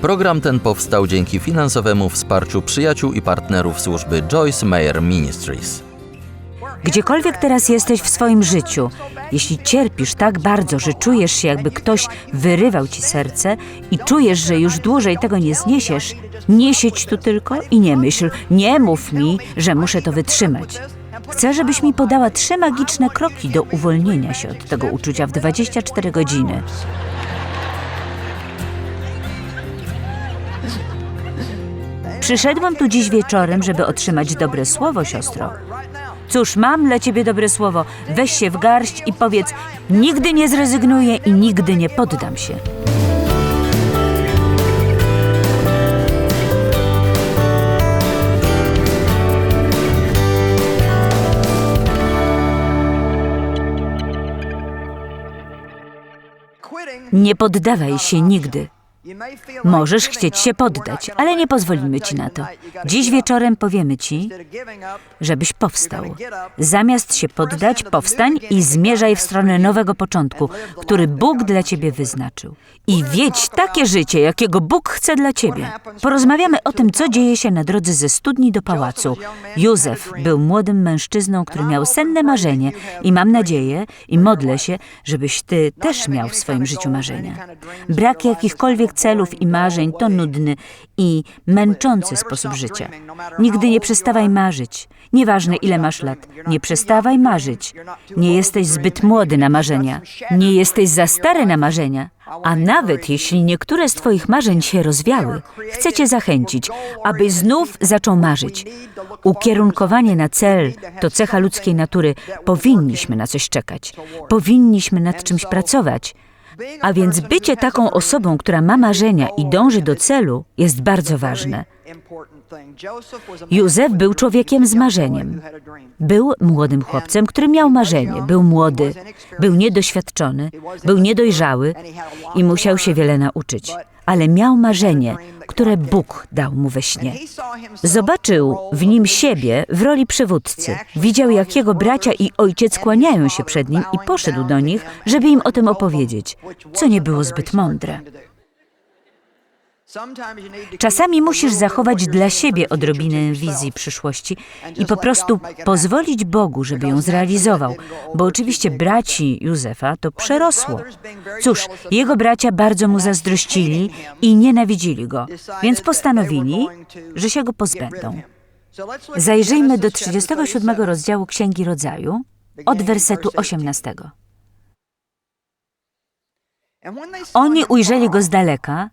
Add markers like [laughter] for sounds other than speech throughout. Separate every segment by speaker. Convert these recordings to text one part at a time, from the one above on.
Speaker 1: Program ten powstał dzięki finansowemu wsparciu przyjaciół i partnerów służby Joyce Meyer Ministries.
Speaker 2: Gdziekolwiek teraz jesteś w swoim życiu, jeśli cierpisz tak bardzo, że czujesz się, jakby ktoś wyrywał ci serce i czujesz, że już dłużej tego nie zniesiesz, nie siedź tu tylko i nie myśl, nie mów mi, że muszę to wytrzymać. Chcę, żebyś mi podała trzy magiczne kroki do uwolnienia się od tego uczucia w 24 godziny. Przyszedłem tu dziś wieczorem, żeby otrzymać dobre słowo, siostro. Cóż, mam dla ciebie dobre słowo. Weź się w garść i powiedz: Nigdy nie zrezygnuję i nigdy nie poddam się. Nie poddawaj się nigdy. Możesz chcieć się poddać, ale nie pozwolimy ci na to. Dziś wieczorem powiemy ci, żebyś powstał. Zamiast się poddać, powstań i zmierzaj w stronę nowego początku, który Bóg dla ciebie wyznaczył. I wiedź takie życie, jakiego Bóg chce dla ciebie. Porozmawiamy o tym, co dzieje się na drodze ze studni do pałacu. Józef był młodym mężczyzną, który miał senne marzenie i mam nadzieję i modlę się, żebyś ty też miał w swoim życiu marzenia. Brak jakichkolwiek celów i marzeń to nudny i męczący sposób życia. Nigdy nie przestawaj marzyć. Nieważne ile masz lat, nie przestawaj marzyć. Nie jesteś zbyt młody na marzenia. Nie jesteś za stary na marzenia. A nawet jeśli niektóre z Twoich marzeń się rozwiały, chcę Cię zachęcić, abyś znów zaczął marzyć. Ukierunkowanie na cel to cecha ludzkiej natury. Powinniśmy na coś czekać. Powinniśmy nad czymś pracować. A więc bycie taką osobą, która ma marzenia i dąży do celu, jest bardzo ważne. Józef był człowiekiem z marzeniem. Był młodym chłopcem, który miał marzenie. Był młody, był niedoświadczony, był niedojrzały i musiał się wiele nauczyć. Ale miał marzenie, które Bóg dał mu we śnie. Zobaczył w nim siebie w roli przywódcy. Widział, jak jego bracia i ojciec kłaniają się przed nim i poszedł do nich, żeby im o tym opowiedzieć, co nie było zbyt mądre. Czasami musisz zachować dla siebie odrobinę wizji przyszłości i po prostu pozwolić Bogu, żeby ją zrealizował, bo oczywiście braci Józefa to przerosło. Cóż, jego bracia bardzo mu zazdrościli i nienawidzili go, więc postanowili, że się go pozbędą. Zajrzyjmy do 37 rozdziału Księgi Rodzaju od wersetu 18. Oni ujrzeli go z daleka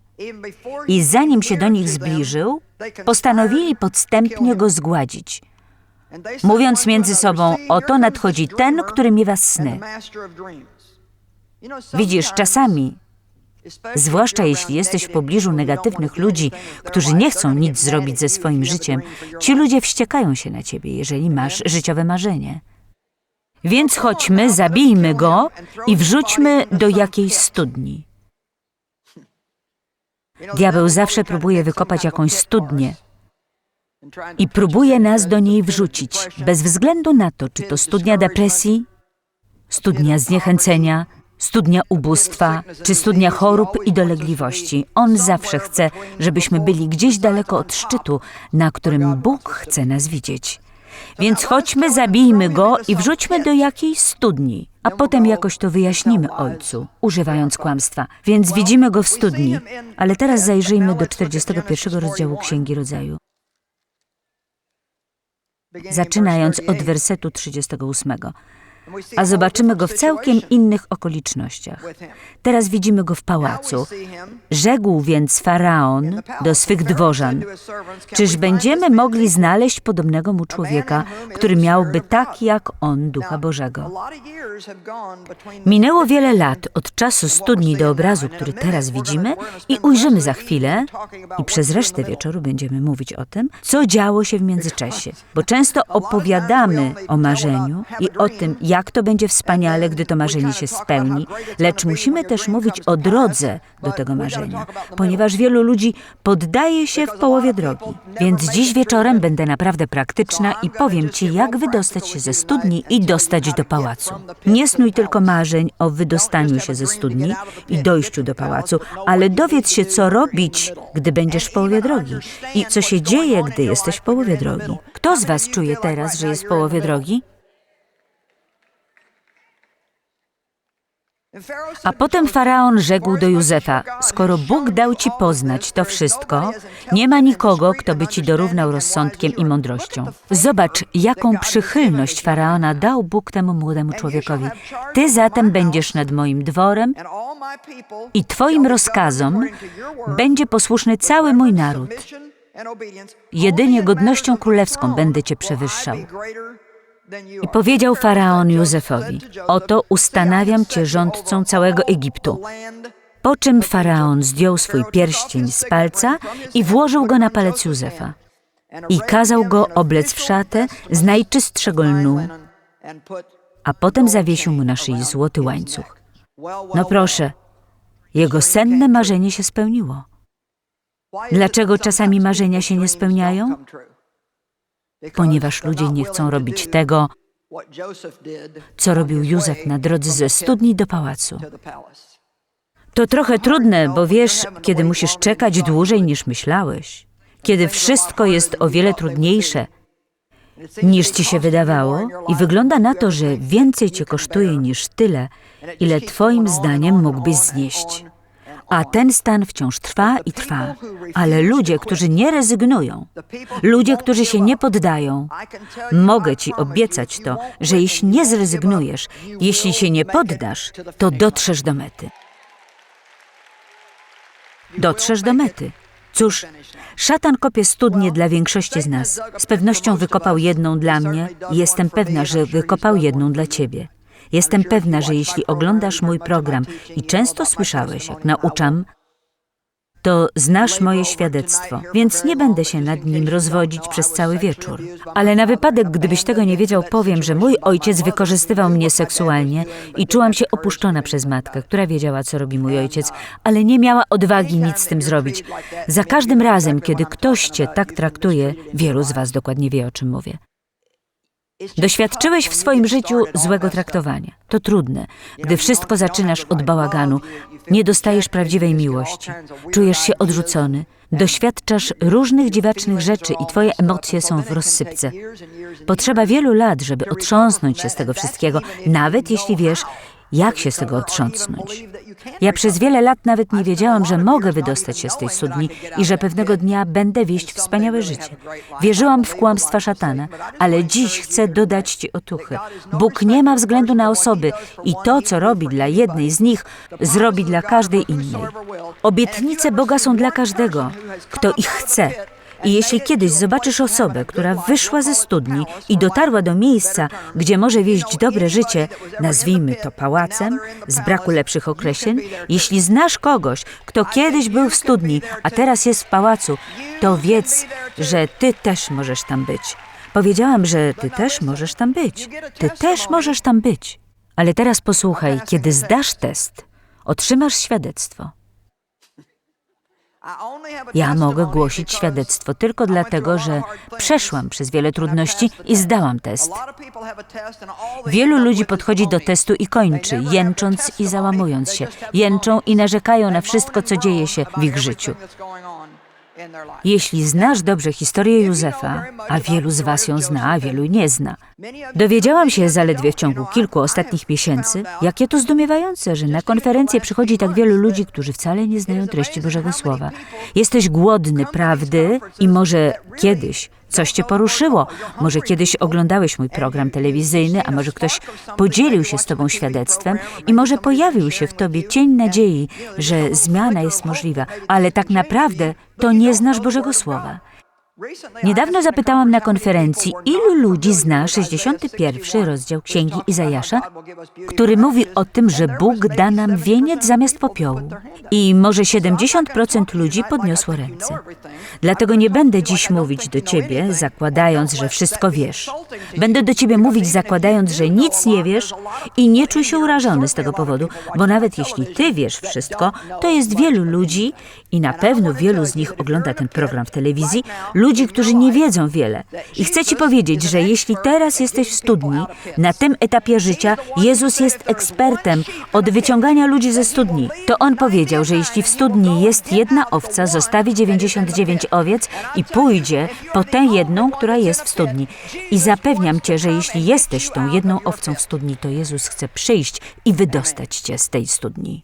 Speaker 2: i zanim się do nich zbliżył, postanowili podstępnie go zgładzić, mówiąc między sobą: Oto nadchodzi ten, który miewa sny. Widzisz, czasami, zwłaszcza jeśli jesteś w pobliżu negatywnych ludzi, którzy nie chcą nic zrobić ze swoim życiem, ci ludzie wściekają się na ciebie, jeżeli masz życiowe marzenie. Więc chodźmy, zabijmy go i wrzućmy do jakiejś studni. Diabeł zawsze próbuje wykopać jakąś studnię i próbuje nas do niej wrzucić, bez względu na to, czy to studnia depresji, studnia zniechęcenia, studnia ubóstwa, czy studnia chorób i dolegliwości. On zawsze chce, żebyśmy byli gdzieś daleko od szczytu, na którym Bóg chce nas widzieć. Więc chodźmy, zabijmy go i wrzućmy do jakiejś studni, a potem jakoś to wyjaśnimy Ojcu, używając kłamstwa. Więc widzimy go w studni. Ale teraz zajrzyjmy do 41 rozdziału Księgi Rodzaju. Zaczynając od wersetu 38. A zobaczymy go w całkiem innych okolicznościach. Teraz widzimy go w pałacu. Rzekł więc faraon do swych dworzan: Czyż będziemy mogli znaleźć podobnego mu człowieka, który miałby tak jak on ducha Bożego? Minęło wiele lat od czasu studni do obrazu, który teraz widzimy, i ujrzymy za chwilę, i przez resztę wieczoru będziemy mówić o tym, co działo się w międzyczasie. Bo często opowiadamy o marzeniu i o tym, jak to będzie wspaniale, gdy to marzenie się spełni, lecz musimy też mówić o drodze do tego marzenia, ponieważ wielu ludzi poddaje się w połowie drogi. Więc dziś wieczorem będę naprawdę praktyczna i powiem Ci, jak wydostać się ze studni i dostać do pałacu. Nie snuj tylko marzeń o wydostaniu się ze studni i dojściu do pałacu, ale dowiedz się, co robić, gdy będziesz w połowie drogi i co się dzieje, gdy jesteś w połowie drogi. Kto z Was czuje teraz, że jest w połowie drogi? A potem faraon rzekł do Józefa: Skoro Bóg dał ci poznać to wszystko, nie ma nikogo, kto by ci dorównał rozsądkiem i mądrością. Zobacz, jaką przychylność faraona dał Bóg temu młodemu człowiekowi. Ty zatem będziesz nad moim dworem i Twoim rozkazom będzie posłuszny cały mój naród. Jedynie godnością królewską będę cię przewyższał. I powiedział faraon Józefowi: Oto ustanawiam cię rządcą całego Egiptu. Po czym faraon zdjął swój pierścień z palca i włożył go na palec Józefa. I kazał go oblec w szatę z najczystszego lnu, a potem zawiesił mu na szyi złoty łańcuch. No proszę, jego senne marzenie się spełniło. Dlaczego czasami marzenia się nie spełniają? Ponieważ ludzie nie chcą robić tego, co robił Józef na drodze ze studni do pałacu. To trochę trudne, bo wiesz, kiedy musisz czekać dłużej niż myślałeś, kiedy wszystko jest o wiele trudniejsze niż ci się wydawało i wygląda na to, że więcej cię kosztuje niż tyle, ile twoim zdaniem mógłbyś znieść. A ten stan wciąż trwa i trwa. Ale ludzie, którzy nie rezygnują, ludzie, którzy się nie poddają, mogę ci obiecać to, że jeśli nie zrezygnujesz, jeśli się nie poddasz, to dotrzesz do mety. Dotrzesz do mety. Cóż, szatan kopie studnie dla większości z nas. Z pewnością wykopał jedną dla mnie i jestem pewna, że wykopał jedną dla ciebie. Jestem pewna, że jeśli oglądasz mój program i często słyszałeś, jak nauczam, to znasz moje świadectwo, więc nie będę się nad nim rozwodzić przez cały wieczór. Ale na wypadek, gdybyś tego nie wiedział, powiem, że mój ojciec wykorzystywał mnie seksualnie i czułam się opuszczona przez matkę, która wiedziała, co robi mój ojciec, ale nie miała odwagi nic z tym zrobić. Za każdym razem, kiedy ktoś cię tak traktuje, wielu z was dokładnie wie, o czym mówię. Doświadczyłeś w swoim życiu złego traktowania. To trudne, gdy wszystko zaczynasz od bałaganu, nie dostajesz prawdziwej miłości, czujesz się odrzucony, doświadczasz różnych dziwacznych rzeczy i twoje emocje są w rozsypce. Potrzeba wielu lat, żeby otrząsnąć się z tego wszystkiego, nawet jeśli wiesz, jak się z tego otrząsnąć. Ja przez wiele lat nawet nie wiedziałam, że mogę wydostać się z tej studni i że pewnego dnia będę wieść wspaniałe życie. Wierzyłam w kłamstwa szatana, ale dziś chcę dodać Ci otuchy. Bóg nie ma względu na osoby i to, co robi dla jednej z nich, zrobi dla każdej innej. Obietnice Boga są dla każdego, kto ich chce. I jeśli kiedyś zobaczysz osobę, która wyszła ze studni i dotarła do miejsca, gdzie może wieść dobre życie, nazwijmy to pałacem, z braku lepszych określeń, jeśli znasz kogoś, kto kiedyś był w studni, a teraz jest w pałacu, to wiedz, że ty też możesz tam być. Powiedziałam, że ty też możesz tam być. Ty też możesz tam być. Ale teraz posłuchaj, kiedy zdasz test, otrzymasz świadectwo. Ja mogę głosić świadectwo tylko dlatego, że przeszłam przez wiele trudności i zdałam test. Wielu ludzi podchodzi do testu i kończy, jęcząc i załamując się. Jęczą i narzekają na wszystko, co dzieje się w ich życiu. Jeśli znasz dobrze historię Józefa, a wielu z Was ją zna, a wielu nie zna, dowiedziałam się zaledwie w ciągu kilku ostatnich miesięcy, jakie to zdumiewające, że na konferencję przychodzi tak wielu ludzi, którzy wcale nie znają treści Bożego Słowa. Jesteś głodny prawdy i może kiedyś coś cię poruszyło. Może kiedyś oglądałeś mój program telewizyjny, a może ktoś podzielił się z tobą świadectwem i może pojawił się w tobie cień nadziei, że zmiana jest możliwa, ale tak naprawdę to nie znasz Bożego Słowa. Niedawno zapytałam na konferencji, ilu ludzi zna 61 rozdział Księgi Izajasza, który mówi o tym, że Bóg da nam wieniec zamiast popiołu. I może 70% ludzi podniosło ręce. Dlatego nie będę dziś mówić do ciebie, zakładając, że wszystko wiesz. Będę do ciebie mówić, zakładając, że nic nie wiesz i nie czuj się urażony z tego powodu, bo nawet jeśli ty wiesz wszystko, to jest wielu ludzi i na pewno wielu z nich ogląda ten program w telewizji, ludzi, którzy nie wiedzą wiele. I chcę ci powiedzieć, że jeśli teraz jesteś w studni, na tym etapie życia, Jezus jest ekspertem od wyciągania ludzi ze studni. To On powiedział, że jeśli w studni jest jedna owca, zostawi 99 owiec i pójdzie po tę jedną, która jest w studni. I zapewniam cię, że jeśli jesteś tą jedną owcą w studni, to Jezus chce przyjść i wydostać cię z tej studni.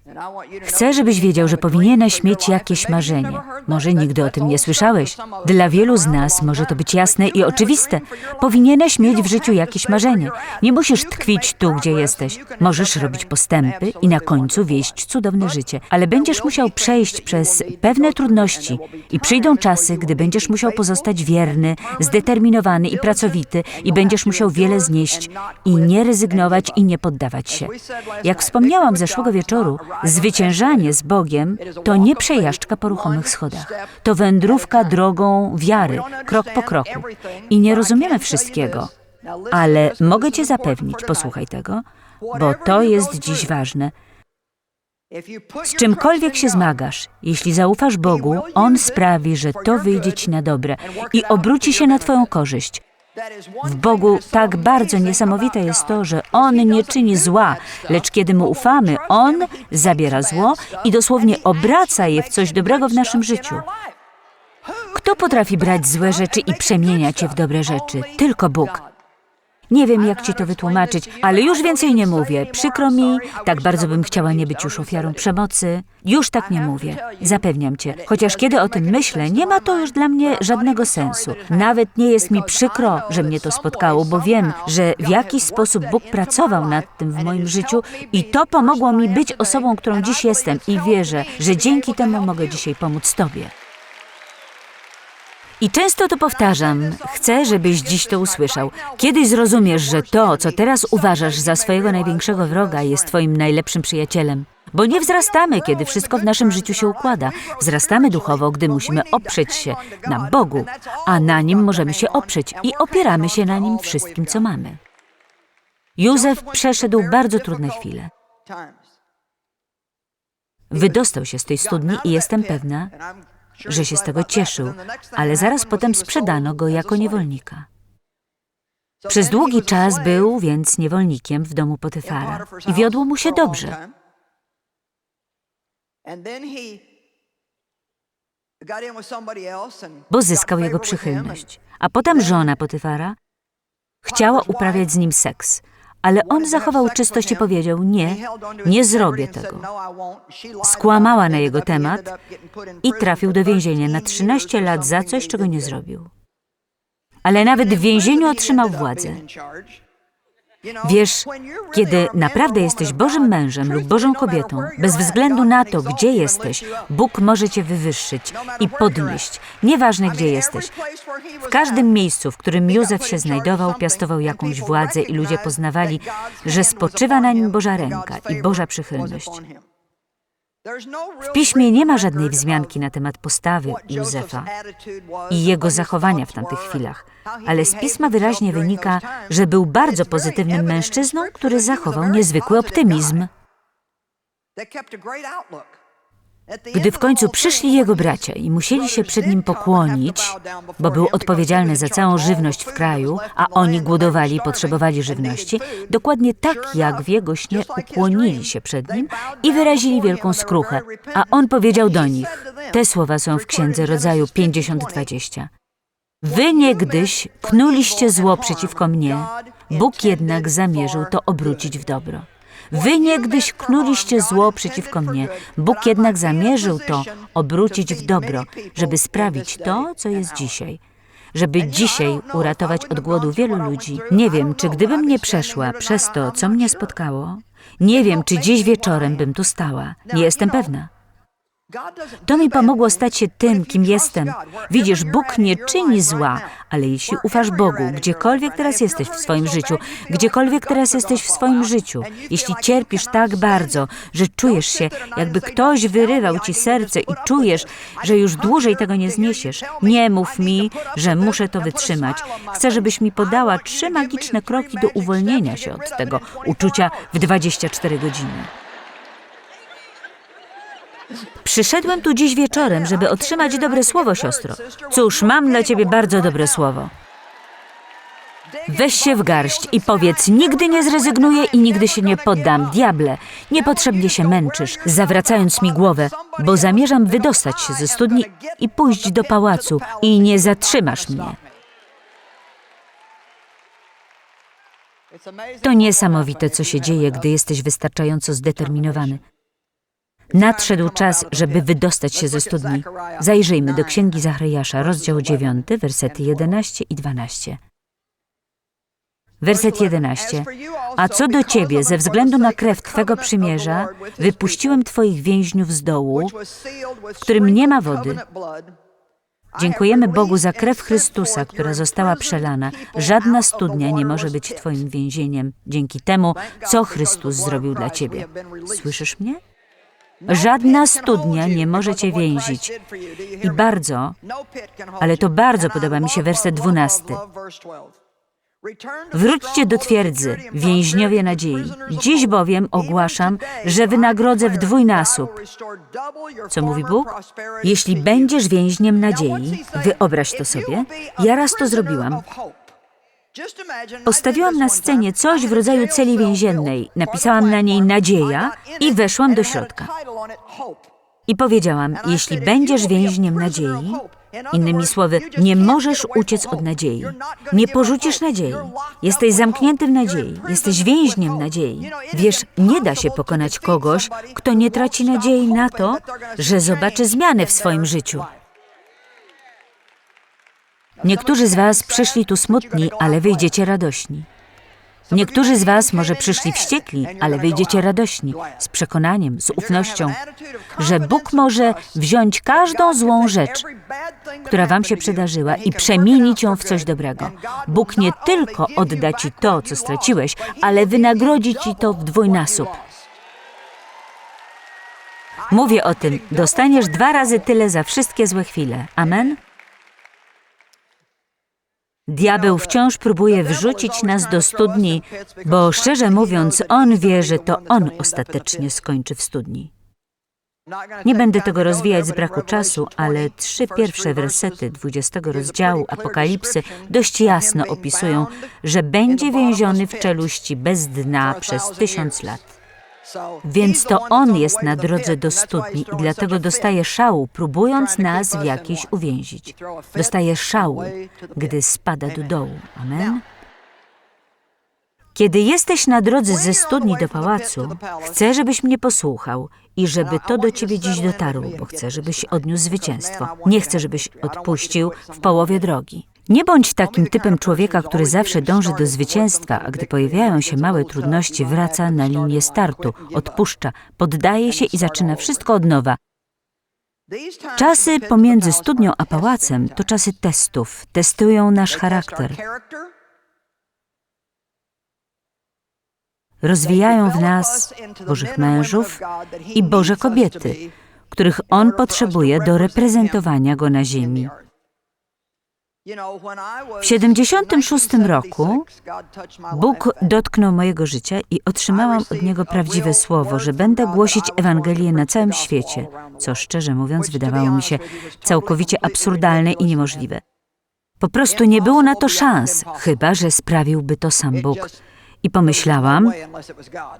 Speaker 2: Chcę, żebyś wiedział, że powinieneś mieć jakieś marzenie. Może nigdy o tym nie słyszałeś. Dla wielu z nas może to być jasne i oczywiste. Powinieneś mieć w życiu jakieś marzenie. Nie musisz tkwić tu, gdzie jesteś. Możesz robić postępy i na końcu wieść cudowne życie, ale będziesz musiał przejść przez pewne trudności i przyjdą czasy, gdy będziesz musiał pozostać wierny, zdeterminowany i pracowity i będziesz musiał wiele znieść i nie rezygnować i nie poddawać się. Jak wspomniałam zeszłego wieczoru, zwyciężanie z Bogiem to nie przejażdżka po ruchomych schodach. To wędrówka drogą wiary, krok po kroku. I nie rozumiemy wszystkiego. Ale mogę Cię zapewnić, posłuchaj tego, bo to jest dziś ważne. Z czymkolwiek się zmagasz, jeśli zaufasz Bogu, On sprawi, że to wyjdzie Ci na dobre i obróci się na Twoją korzyść. W Bogu tak bardzo niesamowite jest to, że On nie czyni zła, lecz kiedy Mu ufamy, On zabiera zło i dosłownie obraca je w coś dobrego w naszym życiu. Kto potrafi brać złe rzeczy i przemieniać je w dobre rzeczy? Tylko Bóg. Nie wiem, jak ci to wytłumaczyć, ale już więcej nie mówię. Przykro mi, tak bardzo bym chciała nie być już ofiarą przemocy. Już tak nie mówię. Zapewniam cię. Chociaż kiedy o tym myślę, nie ma to już dla mnie żadnego sensu. Nawet nie jest mi przykro, że mnie to spotkało, bo wiem, że w jakiś sposób Bóg pracował nad tym w moim życiu i to pomogło mi być osobą, którą dziś jestem i wierzę, że dzięki temu mogę dzisiaj pomóc Tobie. I często to powtarzam. Chcę, żebyś dziś to usłyszał. Kiedyś zrozumiesz, że to, co teraz uważasz za swojego największego wroga, jest twoim najlepszym przyjacielem. Bo nie wzrastamy, kiedy wszystko w naszym życiu się układa. Wzrastamy duchowo, gdy musimy oprzeć się na Bogu, a na Nim możemy się oprzeć i opieramy się na Nim wszystkim, co mamy. Józef przeszedł bardzo trudne chwile. Wydostał się z tej studni i jestem pewna, że się z tego cieszył, ale zaraz potem sprzedano go jako niewolnika. Przez długi czas był więc niewolnikiem w domu Potyfara i wiodło mu się dobrze. bo zyskał jego przychylność. A potem żona Potyfara chciała uprawiać z nim seks, ale on zachował czystość i powiedział: Nie, nie zrobię tego. Skłamała na jego temat i trafił do więzienia na 13 lat za coś, czego nie zrobił. Ale nawet w więzieniu otrzymał władzę. Wiesz, kiedy naprawdę jesteś Bożym mężem lub Bożą kobietą, bez względu na to, gdzie jesteś, Bóg może cię wywyższyć i podnieść, nieważne gdzie jesteś. W każdym miejscu, w którym Józef się znajdował, piastował jakąś władzę i ludzie poznawali, że spoczywa na nim Boża ręka i Boża przychylność. W piśmie nie ma żadnej wzmianki na temat postawy Józefa i jego zachowania w tamtych chwilach, ale z pisma wyraźnie wynika, że był bardzo pozytywnym mężczyzną, który zachował niezwykły optymizm. Gdy w końcu przyszli jego bracia i musieli się przed nim pokłonić, bo był odpowiedzialny za całą żywność w kraju, a oni głodowali i potrzebowali żywności, dokładnie tak jak w jego śnie ukłonili się przed nim i wyrazili wielką skruchę, a on powiedział do nich, te słowa są w Księdze Rodzaju 50-20. Wy niegdyś knuliście zło przeciwko mnie, Bóg jednak zamierzył to obrócić w dobro. Wy niegdyś knuliście zło przeciwko mnie, Bóg jednak zamierzył to obrócić w dobro, żeby sprawić to, co jest dzisiaj. Żeby dzisiaj uratować od głodu wielu ludzi. Nie wiem, czy gdybym nie przeszła przez to, co mnie spotkało, nie wiem, czy dziś wieczorem bym tu stała. Nie jestem pewna. To mi pomogło stać się tym, kim jestem. Widzisz, Bóg nie czyni zła, ale jeśli ufasz Bogu, gdziekolwiek teraz jesteś w swoim życiu, gdziekolwiek teraz jesteś w swoim życiu, jeśli cierpisz tak bardzo, że czujesz się, jakby ktoś wyrywał ci serce i czujesz, że już dłużej tego nie zniesiesz, nie mów mi, że muszę to wytrzymać. Chcę, żebyś mi podała trzy magiczne kroki do uwolnienia się od tego uczucia w 24 godziny. Przyszedłem tu dziś wieczorem, żeby otrzymać dobre słowo, siostro. Cóż, mam dla ciebie bardzo dobre słowo. Weź się w garść i powiedz: Nigdy nie zrezygnuję i nigdy się nie poddam, diable. Niepotrzebnie się męczysz, zawracając mi głowę, bo zamierzam wydostać się ze studni i pójść do pałacu i nie zatrzymasz mnie. To niesamowite, co się dzieje, gdy jesteś wystarczająco zdeterminowany. Nadszedł czas, żeby wydostać się ze studni. Zajrzyjmy do Księgi Zachariasza, rozdział 9, wersety 11 i 12. Werset 11. A co do ciebie, ze względu na krew Twego przymierza, wypuściłem Twoich więźniów z dołu,
Speaker 3: w którym nie ma wody.
Speaker 2: Dziękujemy Bogu za krew Chrystusa, która została przelana. Żadna studnia nie może być Twoim więzieniem dzięki temu, co Chrystus zrobił dla Ciebie. Słyszysz mnie?
Speaker 3: Żadna studnia nie może cię więzić.
Speaker 2: I bardzo, ale to bardzo podoba mi się werset 12. Wróćcie do twierdzy, więźniowie nadziei. Dziś bowiem ogłaszam, że wynagrodzę w dwójnasób. Co mówi Bóg? Jeśli będziesz więźniem nadziei, wyobraź to sobie, ja raz to zrobiłam. Postawiłam na scenie coś w rodzaju celi więziennej, napisałam na niej nadzieja i weszłam do środka. I powiedziałam, jeśli będziesz więźniem nadziei, innymi słowy, nie możesz uciec od nadziei. Nie porzucisz nadziei. Jesteś zamknięty w nadziei. Jesteś więźniem nadziei. Wiesz, nie da się pokonać kogoś, kto nie traci nadziei na to, że zobaczy zmianę w swoim życiu. Niektórzy z Was przyszli tu smutni, ale wyjdziecie radośni. Niektórzy z Was może przyszli wściekli, ale wyjdziecie radośni, z przekonaniem, z ufnością, że Bóg może wziąć każdą złą rzecz, która Wam się przydarzyła i przemienić ją w coś dobrego. Bóg nie tylko odda Ci to, co straciłeś, ale wynagrodzi Ci to w dwójnasób. Mówię o tym, dostaniesz dwa razy tyle za wszystkie złe chwile. Amen? Diabeł wciąż próbuje wrzucić nas do studni, bo szczerze mówiąc, on wie, że to on ostatecznie skończy w studni. Nie będę tego rozwijać z braku czasu, ale trzy pierwsze wersety 20 rozdziału Apokalipsy dość jasno opisują, że będzie więziony w czeluści bez dna przez tysiąc lat. Więc to on jest na drodze do studni i dlatego dostaje szału, próbując nas w jakiś uwięzić. Dostaje szału, gdy spada do dołu. Amen. Kiedy jesteś na drodze ze studni do pałacu, chcę, żebyś mnie posłuchał i żeby to do ciebie dziś dotarło, bo chcę, żebyś odniósł zwycięstwo. Nie chcę, żebyś odpuścił w połowie drogi. Nie bądź takim typem człowieka, który zawsze dąży do zwycięstwa, a gdy pojawiają się małe trudności, wraca na linię startu, odpuszcza, poddaje się i zaczyna wszystko od nowa. Czasy pomiędzy studnią a pałacem to czasy testów. Testują nasz charakter. Rozwijają w nas Bożych mężów i Boże kobiety, których On potrzebuje do reprezentowania Go na ziemi. W 76 roku Bóg dotknął mojego życia i otrzymałam od Niego prawdziwe słowo, że będę głosić Ewangelię na całym świecie, co szczerze mówiąc wydawało mi się całkowicie absurdalne i niemożliwe. Po prostu nie było na to szans, chyba że sprawiłby to sam Bóg. I pomyślałam,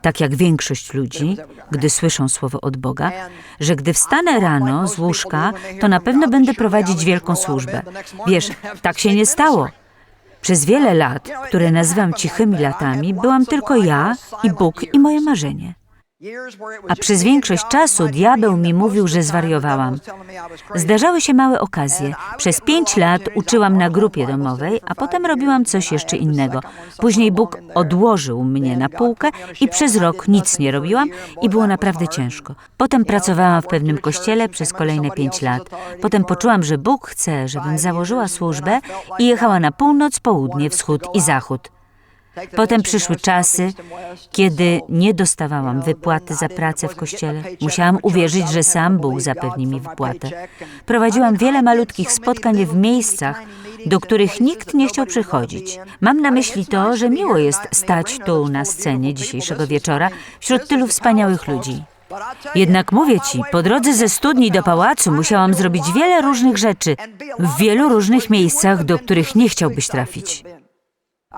Speaker 2: tak jak większość ludzi, gdy słyszą słowo od Boga, że gdy wstanę rano z łóżka, to na pewno będę prowadzić wielką służbę. Wiesz, tak się nie stało. Przez wiele lat, które nazywam cichymi latami, byłam tylko ja i Bóg i moje marzenie. A przez większość czasu diabeł mi mówił, że zwariowałam. Zdarzały się małe okazje. Przez pięć lat uczyłam na grupie domowej, a potem robiłam coś jeszcze innego. Później Bóg odłożył mnie na półkę i przez rok nic nie robiłam i było naprawdę ciężko. Potem pracowałam w pewnym kościele przez kolejne pięć lat. Potem poczułam, że Bóg chce, żebym założyła służbę i jechała na północ, południe, wschód i zachód. Potem przyszły czasy, kiedy nie dostawałam wypłaty za pracę w kościele. Musiałam uwierzyć, że sam Bóg zapewni mi wypłatę. Prowadziłam wiele malutkich spotkań w miejscach, do których nikt nie chciał przychodzić. Mam na myśli to, że miło jest stać tu na scenie dzisiejszego wieczora wśród tylu wspaniałych ludzi. Jednak mówię ci, po drodze ze studni do pałacu musiałam zrobić wiele różnych rzeczy w wielu różnych miejscach, do których nie chciałbyś trafić.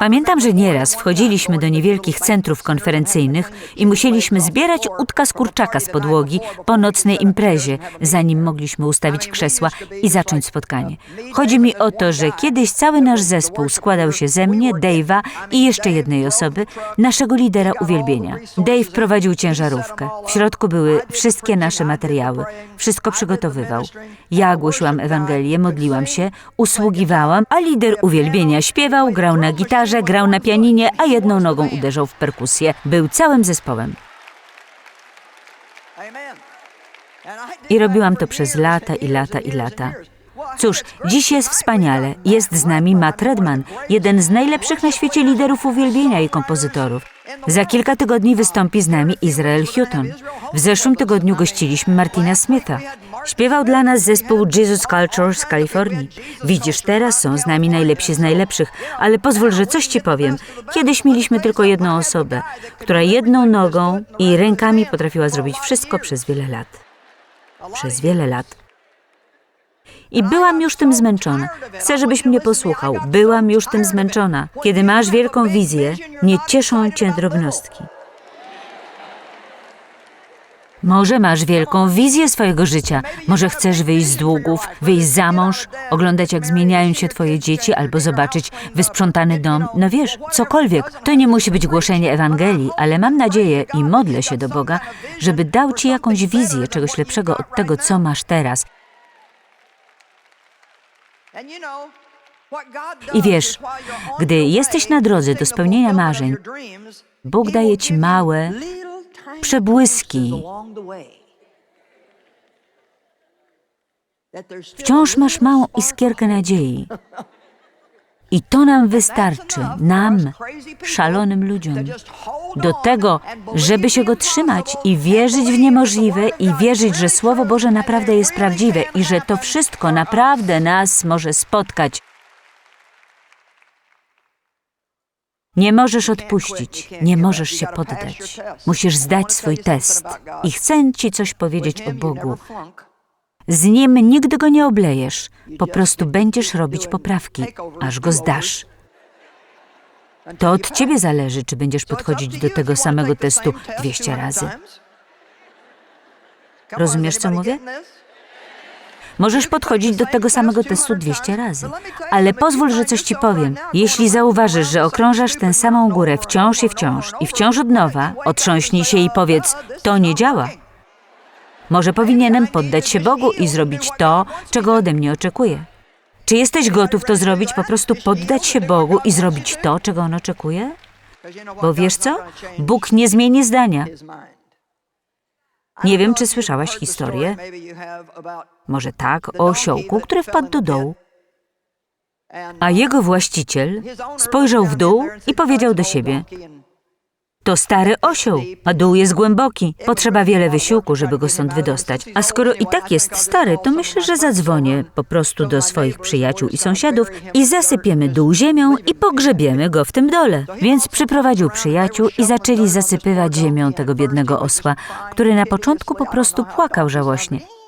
Speaker 2: Pamiętam, że nieraz wchodziliśmy do niewielkich centrów konferencyjnych i musieliśmy zbierać utka z kurczaka z podłogi po nocnej imprezie, zanim mogliśmy ustawić krzesła i zacząć spotkanie. Chodzi mi o to, że kiedyś cały nasz zespół składał się ze mnie, Dave'a i jeszcze jednej osoby, naszego lidera uwielbienia. Dave prowadził ciężarówkę. W środku były wszystkie nasze materiały. Wszystko przygotowywał. Ja głosiłam Ewangelię, modliłam się, usługiwałam, a lider uwielbienia śpiewał, grał na gitarze, grał na pianinie, a jedną nogą uderzał w perkusję. Był całym zespołem. I robiłam to przez lata i lata i lata. Cóż, dziś jest wspaniale. Jest z nami Matt Redman, jeden z najlepszych na świecie liderów uwielbienia i kompozytorów. Za kilka tygodni wystąpi z nami Israel Houghton. W zeszłym tygodniu gościliśmy Martina Smitha. Śpiewał dla nas zespół Jesus Culture z Kalifornii. Widzisz, teraz są z nami najlepsi z najlepszych, ale pozwól, że coś ci powiem. Kiedyś mieliśmy tylko jedną osobę, która jedną nogą i rękami potrafiła zrobić wszystko przez wiele lat. Przez wiele lat. I byłam już tym zmęczona. Chcę, żebyś mnie posłuchał. Byłam już tym zmęczona. Kiedy masz wielką wizję, nie cieszą cię drobnostki. Może masz wielką wizję swojego życia. Może chcesz wyjść z długów, wyjść za mąż, oglądać jak zmieniają się twoje dzieci albo zobaczyć wysprzątany dom. No wiesz, cokolwiek. To nie musi być głoszenie Ewangelii, ale mam nadzieję i modlę się do Boga, żeby dał ci jakąś wizję czegoś lepszego od tego, co masz teraz.
Speaker 3: I wiesz, gdy jesteś na drodze do spełnienia marzeń,
Speaker 2: Bóg daje ci małe przebłyski. Wciąż masz małą iskierkę nadziei. [laughs] I to nam wystarczy, nam, szalonym ludziom, do tego, żeby się go trzymać i wierzyć w niemożliwe i wierzyć, że Słowo Boże naprawdę jest prawdziwe i że to wszystko naprawdę nas może spotkać. Nie możesz odpuścić, nie możesz się poddać. Musisz zdać swój test. I chcę Ci coś powiedzieć o Bogu. Z Nim nigdy go nie oblejesz, po prostu będziesz robić poprawki, aż go zdasz. To od Ciebie zależy, czy będziesz podchodzić do tego samego testu 200 razy. Rozumiesz, co mówię? Możesz podchodzić do tego samego testu 200 razy. Ale pozwól, że coś ci powiem. Jeśli zauważysz, że okrążasz tę samą górę wciąż i wciąż i wciąż od nowa, otrząśnij się i powiedz: To nie działa. Może powinienem poddać się Bogu i zrobić to, czego ode mnie oczekuje. Czy jesteś gotów to zrobić, po prostu poddać się Bogu i zrobić to, czego on oczekuje? Bo wiesz co? Bóg nie zmieni zdania. Nie wiem, czy słyszałaś historię, może tak, o osiołku, który wpadł do dołu. A jego właściciel spojrzał w dół i powiedział do siebie: To stary osioł, a dół jest głęboki. Potrzeba wiele wysiłku, żeby go stąd wydostać. A skoro i tak jest stary, to myślę, że zadzwonię po prostu do swoich przyjaciół i sąsiadów i zasypiemy dół ziemią i pogrzebiemy go w tym dole. Więc przyprowadził przyjaciół i zaczęli zasypywać ziemią tego biednego osła, który na początku po prostu płakał żałośnie.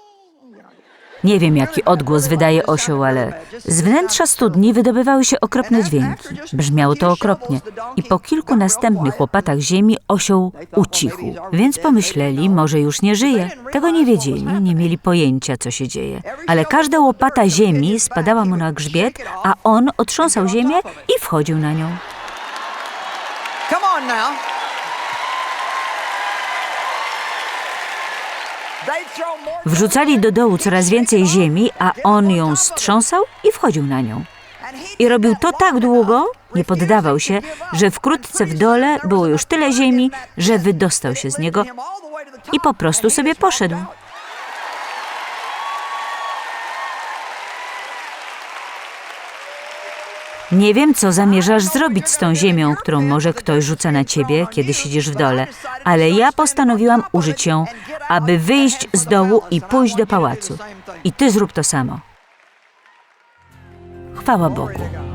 Speaker 2: Nie wiem, jaki odgłos wydaje osioł, ale z wnętrza studni wydobywały się okropne dźwięki. Brzmiało to okropnie. I po kilku następnych łopatach ziemi osioł ucichł. Więc pomyśleli, może już nie żyje. Tego nie wiedzieli, nie mieli pojęcia, co się dzieje. Ale każda łopata ziemi spadała mu na grzbiet, a on otrząsał ziemię i wchodził na nią.
Speaker 3: Come on now.
Speaker 2: Wrzucali do dołu coraz więcej ziemi, a on ją strząsał i wchodził na nią. I robił to tak długo, nie poddawał się, że wkrótce w dole było już tyle ziemi, że wydostał się z niego i po prostu sobie poszedł. Nie wiem, co zamierzasz zrobić z tą ziemią, którą może ktoś rzuca na ciebie, kiedy siedzisz w dole, ale ja postanowiłam użyć ją, aby wyjść z dołu i pójść do pałacu. I ty zrób to samo. Chwała Bogu.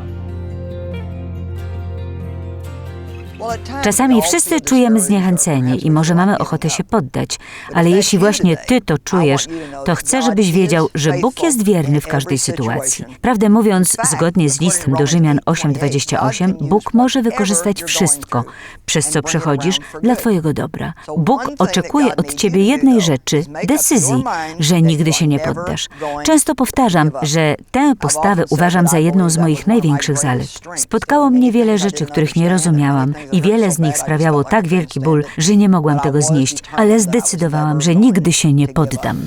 Speaker 2: Czasami wszyscy czujemy zniechęcenie i może mamy ochotę się poddać, ale jeśli właśnie ty to czujesz, to chcę, żebyś wiedział, że Bóg jest wierny w każdej sytuacji. Prawdę mówiąc, zgodnie z listem do Rzymian 8:28, Bóg może wykorzystać wszystko, przez co przechodzisz, dla twojego dobra. Bóg oczekuje od ciebie jednej rzeczy, decyzji, że nigdy się nie poddasz. Często powtarzam, że tę postawę uważam za jedną z moich największych zalet. Spotkało mnie wiele rzeczy, których nie rozumiałam i wiele z nich sprawiało tak wielki ból, że nie mogłam tego znieść, ale zdecydowałam, że nigdy się nie poddam.